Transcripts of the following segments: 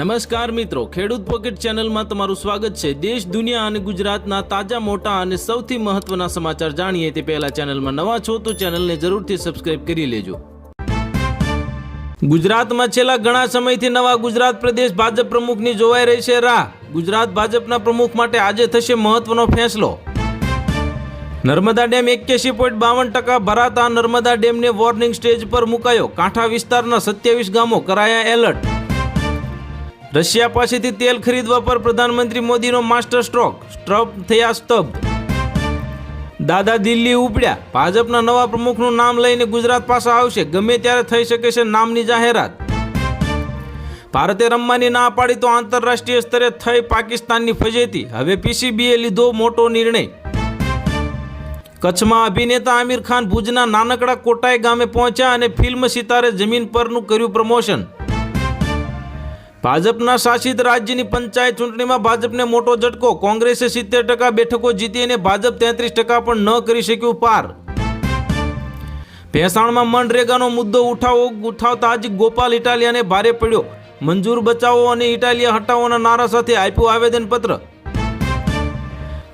નમસ્કાર મિત્રો, ખેડૂત પોકેટ ચેનલમાં તમારું સ્વાગત છે. દેશ, દુનિયા અને ગુજરાતના તાજા, મોટા અને સૌથી મહત્વના સમાચાર જાણીએ તે પહેલા ચેનલમાં નવા છો તો ચેનલને જરૂરથી સબસ્ક્રાઇબ કરી લેજો. ગુજરાતમાં છેલ્લા ઘણા સમયથી નવા ગુજરાત પ્રદેશ ભાજપ પ્રમુખની જોવાઈ રહી છે રાહ. ગુજરાત ભાજપના પ્રમુખ માટે આજે થશે મહત્વનો ફેંસલો. નર્મદા ડેમ એક્યાસી પોઈન્ટ બાવન ટકા ભરાતા નર્મદા ડેમને વોર્નિંગ સ્ટેજ પર મુકાયો. કાંઠા વિસ્તારના સત્યાવીસ ગામો કરાયા એલર્ટ. રશિયા પાસેથી તેલ ખરીદવા પર પ્રધાનમંત્રી મોદીનો માસ્ટર સ્ટ્રોક સ્ટ્રપ થયા સ્તબ્ધ. દાદા દિલ્હી ઉપડ્યા. ભાજપના નવા પ્રમુખનું નામ લઈને ગુજરાત પાસે આવશે. ગમે ત્યારે થઈ શકે છે નામની જાહેરાત. ભારતે રમવાની ના પાડી તો આંતરરાષ્ટ્રીય સ્તરે થઈ પાકિસ્તાનની ફજેતી. હવે પીસીબીએ લીધો મોટો નિર્ણય. કચ્છમાં અભિનેતા આમિર ખાન ભુજના નાનકડા કોટાઈ ગામે પહોંચ્યા અને ફિલ્મ સિતારે જમીન પરનું કર્યું પ્રમોશન. ભાજપના શાસિત રાજ્યની પંચાયત ચૂંટણીમાં ભાજપને મોટો ઝટકો. કોંગ્રેસે સિત્તેર ટકા બેઠકો જીતી અને ભાજપ તેત્રીસ ટકા પણ ન કરી શક્યું પાર. ભેસાણમાં મનરેગાનો મુદ્દો ઉઠાવો ઉઠાવતા આજ ગોપાલ ઇટાલિયાને ભારે પડ્યો. મંજૂર બચાવો અને ઇટાલિયા હટાવોના નારા સાથે આપ્યું આવેદનપત્ર.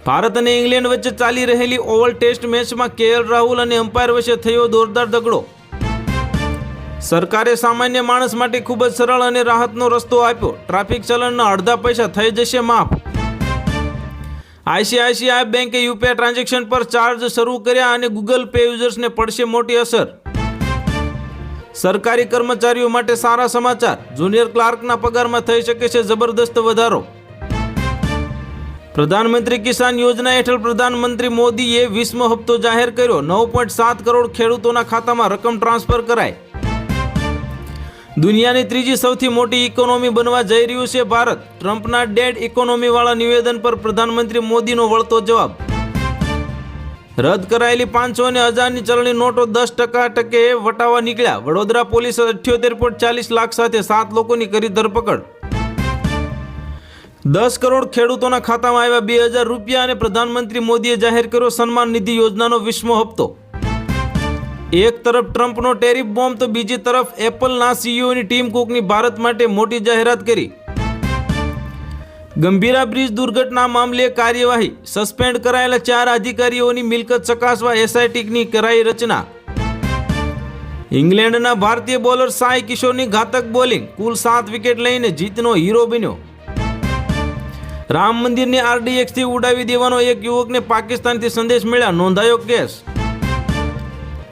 ભારત અને ઇંગ્લેન્ડ વચ્ચે ચાલી રહેલી ઓવલ ટેસ્ટ મેચમાં કેએલ રાહુલ અને અમ્પાયર વચ્ચે થયો જોરદાર દગડો સરકારે સામાન્ય માણસ માટે ખૂબ જ સરળ અને રાહતનો રસ્તો આપ્યો. ટ્રાફિક ચલણના અડધા પૈસા થઈ જશે માફ. આઈસીઆઈસીઆઈ બેંકે યુપીઆઈ ટ્રાન્ઝેક્શન પર ચાર્જ શરૂ કર્યા અને ગૂગલ પે યુઝર્સને પડશે મોટી અસર. સરકારી કર્મચારીઓ માટે સારા સમાચાર. જુનિયર ક્લાર્કના પગારમાં થઈ શકે છે જબરદસ્ત વધારો. પ્રધાનમંત્રી કિસાન યોજના હેઠળ પ્રધાનમંત્રી મોદીએ વીસમો હપ્તો જાહેર કર્યો. નવ પોઈન્ટ સાત કરોડ ખેડૂતોના ખાતામાં રકમ ટ્રાન્સફર કરાય દુનિયાની ત્રીજી સૌથી મોટી ઇકોનોમી બનવા જઈ રહ્યું છે ભારત. ટ્રમ્પના ડેડ ઇકોનોમી વાળા નિવેદન પર પ્રધાનમંત્રી મોદીનો વળતો જવાબ. રદ કરાયેલી પાંચસો અને હજારની ચલણી નોટો દસ ટકા ટકે વટાવા નીકળ્યા. વડોદરા પોલીસે અઠ્યોતેર પોઈન્ટ ચાલીસ લાખ સાથે સાત લોકોની કરી ધરપકડ. દસ કરોડ ખેડૂતોના ખાતામાં આવ્યા બે હજાર રૂપિયા અને પ્રધાનમંત્રી મોદીએ જાહેર કર્યો સન્માન નિધિ યોજનાનો વિશ્વ હપ્તો. એક તરફ ટ્રમ્પનો ટેરિફ બોમ્બ તો બીજી તરફ એપલના સીઈઓની ટીમ કુકની ભારત માટે મોટી જાહેરાત કરી. ગંભીરા બ્રિજ દુર્ઘટના મામલે કાર્યવાહી. સસ્પેન્ડ કરાયેલા ચાર અધિકારીઓની મિલકત ચકાસવા એસઆઈટીની કરાઈ રચના. ઇંગ્લેન્ડના ભારતીય બોલર સાઈ કિશોરની ઘાતક બોલિંગ. કુલ સાત વિકેટ લઈને જીતનો હીરો બન્યો. રામ મંદિરની આરડીએક્સથી ઉડાવી દેવાનો એક યુવકને પાકિસ્તાનથી સંદેશ મળ્યા. નોંધાયો કેસ.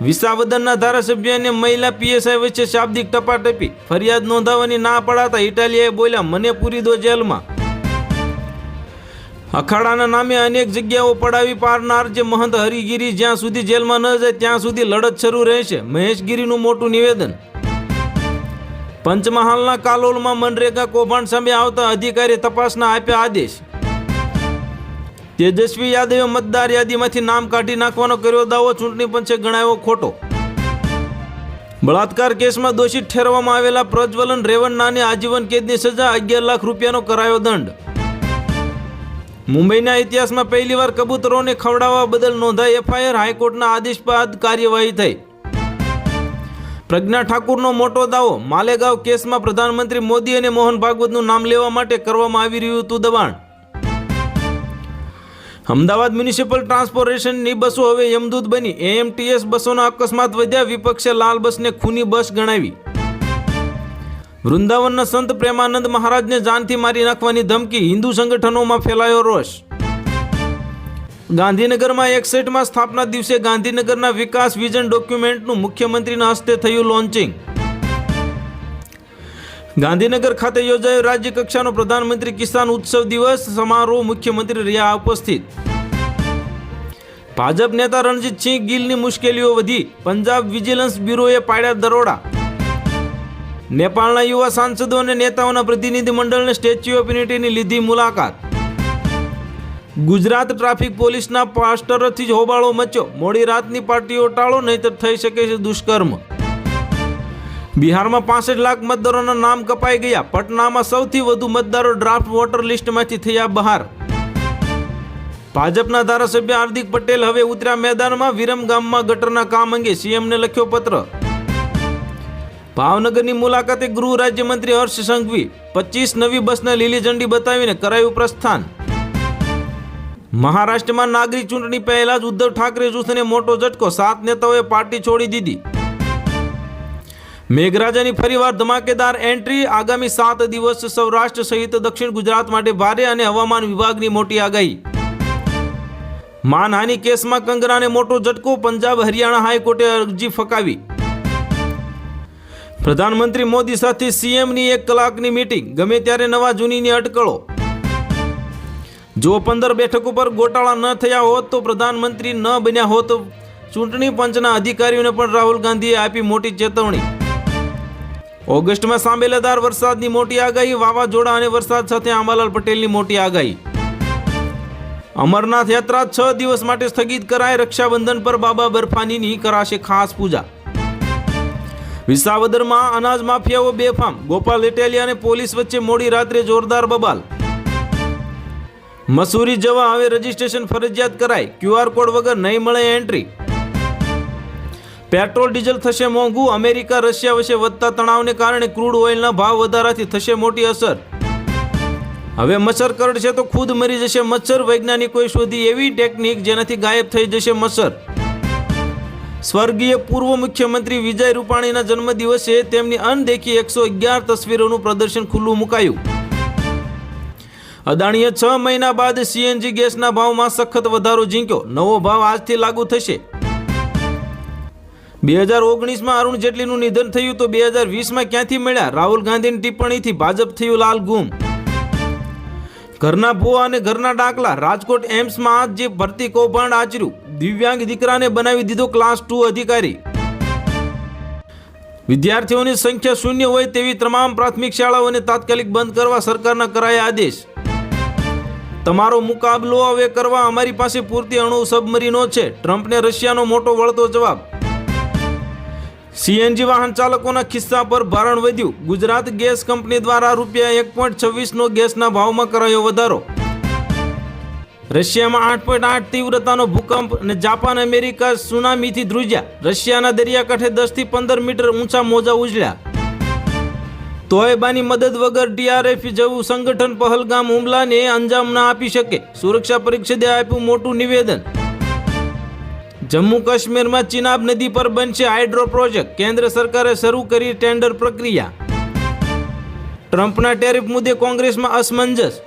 વિસાવદરના ધારાસભ્ય અને મહિલા પીએસઆઈ વચ્ચે શાબ્દિક ટપાટપી. ફરિયાદ નોંધાવવાની ના પડાતા ઇટાલિયાએ બોલ્યા, મને પૂરી દો જેલમાં. અખાડાના નામે અનેક જગ્યાઓ પડાવી પારનાર જે મહંત હરિગીરી જ્યાં સુધી જેલમાં ન જાય, ત્યાં સુધી લડત શરૂ રહેશે. મહેશગીરીનું મોટું નિવેદન. પંચમહાલના કાલોલમાં મનરેગા કૌભાંડ સામે આવતા અધિકારી તપાસના આપ્યા આદેશ. તેજસ્વી યાદવે મતદાર યાદીમાંથી નામ કાઢી નાખવાનો કર્યો દાવો, ચૂંટણી પંચે ગણાયો ખોટો. બળાત્કાર કેસમાં દોષિત ઠેરવામાં આવેલા પ્રજ્વલન રેવન્નાને આજીવન કેદની સજા, અગિયાર લાખ રૂપિયાનો કરાયો દંડ. મુંબઈના ઇતિહાસમાં પહેલીવાર કબૂતરોને ખવડાવવા બદલ નોંધાઈ એફઆઈઆર, હાઈકોર્ટના આદેશ બાદ કાર્યવાહી થઈ. પ્રજ્ઞા ઠાકુરનો મોટો દાવો, માલેગાંવ કેસમાં પ્રધાનમંત્રી મોદી અને મોહન ભાગવતનું નામ લેવા માટે કરવામાં આવી રહ્યું હતું દબાણ. અમદાવાદ મ્યુનિસિપલ ટ્રાન્સપોર્ટેશનની બસો હવે યમદૂત બની. એએમટીએસ બસોના અકસ્માત વધ્યા, વિપક્ષે લાલ બસને ખૂની બસ ગણાવી. વૃંદાવનના સંત પ્રેમાનંદ મહારાજને જાનથી મારી નાખવાની ધમકી, હિન્દુ સંગઠનોમાં ફેલાયો રોષ. ગાંધીનગરમાં એકસઠમાં સ્થાપના દિવસે ગાંધીનગરના વિકાસ વિઝન ડોક્યુમેન્ટનું મુખ્યમંત્રીના હસ્તે થયું લોન્ચિંગ. ગાંધીનગર ખાતે યોજાયો રાજ્ય કક્ષાનો પ્રધાનમંત્રી કિસાન ઉત્સવ દિવસ. સમારોહ મુખ્યમંત્રી રહ્યા ઉપસ્થિત. ભાજપ નેતા રણજીતસિંહ ગિલની મુશ્કેલીઓ વધી. પંજાબ વિજિલન્સ બ્યુરોએ પાડ્યા દરોડા. નેપાળના યુવા સાંસદો અને નેતાઓના પ્રતિનિધિ મંડળને સ્ટેચ્યુ ઓફ યુનિટીની લીધી મુલાકાત. ગુજરાત ટ્રાફિક પોલીસના પાસ્ટરથી જ હોબાળો મચ્યો. મોડી રાતની પાર્ટીઓ ટાળો, નહીતર થઈ શકે છે દુષ્કર્મ. બિહારમાં પાસઠ લાખ મતદારોના નામ કપાઈ ગયા. પટનામાં સૌથી વધુ મતદારો ડ્રાફ્ટ વોટર લિસ્ટમાંથી થયા બહાર. ભાજપના ધારાસભ્ય હાર્દિક પટેલ હવે ઉતર્યા મેદાનમાં. વિરમ ગામમાં ગટરના કામ અંગે સીએમને લખ્યો પત્ર. ભાવનગરની મુલાકાતે ગૃહ રાજ્યમંત્રી હર્ષ સંઘવી. પચીસ નવી બસને લીલી ઝંડી બતાવીને કરાયું પ્રસ્થાન. મહારાષ્ટ્રમાં નાગરિક ચૂંટણી પહેલા જ ઉદ્ધવ ઠાકરે જૂથને મોટો ઝટકો. સાત નેતાઓએ પાર્ટી છોડી દીધી. મેઘરાજાની ફરીવાર ધમાકેદાર એન્ટ્રી આગામી સાત દિવસ સૌરાષ્ટ્ર સહિત દક્ષિણ ગુજરાત માટે ભારે અને હવામાન વિભાગની મોટી આગાહી. માનહાની કેસમાં કંગનાને મોટો ઝટકો, પંજાબ હરિયાણા હાઈકોર્ટે અરજી ફકાવી. પ્રધાનમંત્રી મોદી સાથે સીએમની એક કલાકની મીટિંગ, ગમે ત્યારે નવા જૂનીની અટકળો. જો પંદર બેઠક ઉપર ગોટાળા ન થયા હોત તો પ્રધાનમંત્રી ન બન્યા હોત, ચૂંટણી પંચના અધિકારીઓને પણ રાહુલ ગાંધીએ આપી મોટી ચેતવણી. ઓગસ્ટમાં સાંબેલાદાર વરસાદની મોટી આગાહી, વાવાઝોડા અને વરસાદ સાથે આંબાલાલ પટેલની મોટી આગાહી. અમરનાથ યાત્રા છ દિવસ માટે સ્થગિત કરાય રક્ષાબંધન પર બાબા બર્ફાનીની કરાશે ખાસ પૂજા. વિસાવદરમાં અનાજ માફિયાઓ બેફામ, ગોપાલ ઇટેલિયા અને પોલીસ વચ્ચે મોડી રાત્રે જોરદાર બબાલ. મસૂરી જવા હવે રજીસ્ટ્રેશન ફરજિયાત કરાય ક્યુઆર કોડ વગર નહીં મળે એન્ટ્રી. પેટ્રોલ, ડીઝલ થશે મોંઘું, અમેરિકા, રશિયા વચ્ચે વધતા તણાવને કારણે ક્રૂડ ઓઇલના ભાવ વધારાથી થશે મોટી અસર. હવે મચ્છર કરડશે તો ખુદ મરી જશે મચ્છર, વૈજ્ઞાનિકોએ શોધી એવી ટેકનિક જેનાથી ગાયબ થઈ જશે મચ્છર. સ્વર્ગીય પૂર્વ મુખ્યમંત્રી વિજય રૂપાણીના જન્મદિવસે તેમની અનદેખી એકસો અગિયાર તસવીરોનું પ્રદર્શન ખુલ્લું મુકાયું. અદાણીએ છ મહિના બાદ સીએનજી ગેસના ભાવમાં સખત વધારો ઝીંક્યો. નવો ભાવ આજથી લાગુ થશે. બે હજાર ઓગણીસમાં અરુણ જેટલીનું નિધન થયું તો બે હજાર વીસમાં ક્યાંથી મળ્યા? રાહુલ ગાંધીની ટિપ્પણીથી ભાજપ થયું લાલ ગુમ. ઘરના ભૂવા અને ઘરના ડાકલા, રાજકોટ એમ્સમાં આજ જે ભરતી કૌભાંડ આચર્યું, દિવ્યાંગ દીકરાને બનાવી દીધો ક્લાસ ટુ અધિકારી. વિદ્યાર્થીઓની સંખ્યા શૂન્ય હોય તેવી તમામ પ્રાથમિક શાળાઓને તાત્કાલિક બંધ કરવા સરકારના કરાયા આદેશ. તમારો મુકાબલો હવે કરવા અમારી પાસે પૂરતી અણુ સબમરીનો છે. ટ્રમ્પને રશિયાનો મોટો વળતો જવાબ સીએનજી વાહન ચાલકોના ખિસ્સા પર ભારણ વધ્યું. ગુજરાત ગેસ કંપની દ્વારા રૂપિયા એક પોઈન્ટ છવ્વીસનો ગેસના ભાવમાં કરાયો વધારો. રશિયામાં આઠ પોઈન્ટ આઠ તીવ્રતાનો ભૂકંપ અને જાપાન અમેરિકા સુનામીથી ધ્રુજ્યા. રશિયાના દરિયાકાંઠે દસથી પંદર મીટર ઊંચા મોજા ઉજળ્યા. તોયબાની મદદ વગર ડીઆરએફ જેવું સંગઠન પહલગામ હુમલાને અંજામ ના આપી શકે. સુરક્ષા પરિષદે આપ્યું મોટું નિવેદન. જમ્મુ કાશ્મીરમાં ચિનાબ નદી પર બનશે હાઇડ્રો પ્રોજેક્ટ. કેન્દ્ર સરકારે શરૂ કરી ટેન્ડર પ્રક્રિયા. ટ્રમ્પના ટેરિફ મુદ્દે કોંગ્રેસમાં અસમંજસ.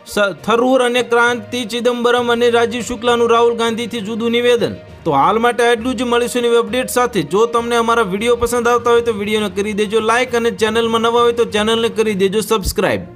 થરૂર અને ક્રાંતિ ચિદમ્બરમ અને રાજીવ શુક્લાનું રાહુલ ગાંધીથી જુદું નિવેદન. તો હાલ માટે આટલું જ. મળીશું નવી અપડેટ સાથે. જો તમને અમારા વીડિયો પસંદ આવતા હોય તો વિડીયોને કરી દેજો લાઇક અને ચેનલમાં નવા હોય તો ચેનલને કરી દેજો સબસ્ક્રાઇબ.